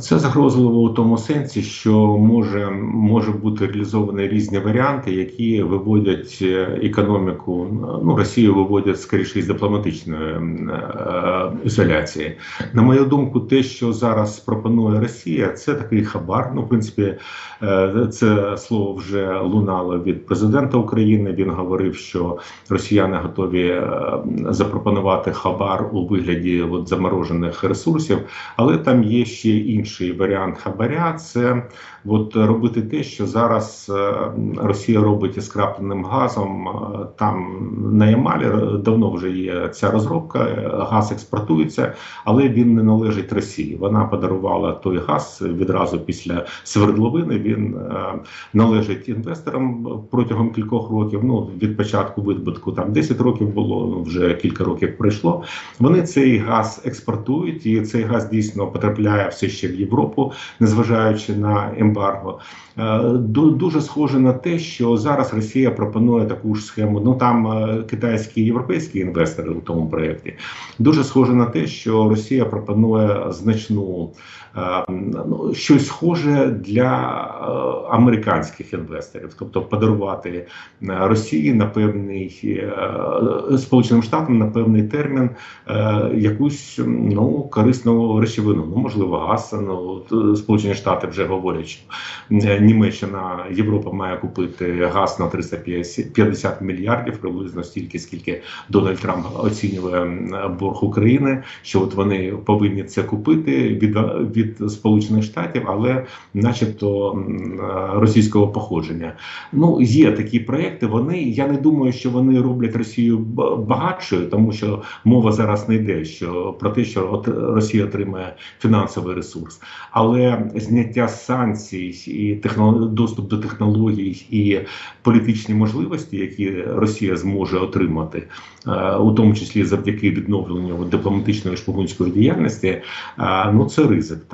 Це загрозливо у тому сенсі, що може може бути реалізовані різні варіанти, які виводять е, економіку. Ну Росію виводять скоріше із дипломатичної е, ізоляції. На мою думку, те, що зараз пропонує Росія, це такий хабар. Ну, в принципі, е, це слово вже лунало від президента України. Він говорив, що росіяни готові е, запропонувати хабар у вигляді от, заморожених ресурсів, але там є ще інший варіант хабаря це от робити те, що зараз е, Росія робить із крапленим газом. Там на Ямалі давно вже є ця розробка. Газ експортується, але він не належить Росії. Вона подарувала той газ відразу після свердловини. Він е, належить інвесторам протягом кількох років. Ну від початку видобутку там 10 років було. Ну вже кілька років пройшло. Вони цей газ експортують, і цей газ дійсно потрапляє все ще в Європу, незважаючи на ембарго. Е, Дуже схоже на те, що зараз Росія пропонує таку ж схему. Ну там е, китайські європейські інвестори у тому проєкті. Дуже схоже на те, що Росія пропонує значну е, ну, щось схоже для е, американських інвесторів, тобто подарувати е, Росії на певний Сполученим Штатам на певний термін якусь ну корисну речовину. Ну можливо, газ. Ну Сполучені Штати вже говорять, що Німеччина Європа має купити газ на 350 мільярдів, приблизно стільки, скільки Дональд Трамп оцінює борг України. Що от вони повинні це купити від, від Сполучених Штатів, але, начебто, російського походження. Ну є такі проекти. Вони я не думаю, що вони роблять Росію багатшою, тому що мова зараз не йде що про те, що от Росія отримає фінансовий ресурс, але зняття санкцій і техно... доступ до технологій і політичні можливості, які Росія зможе отримати, е, у тому числі завдяки відновленню дипломатичної шпигунської діяльності, ну це ризик. Так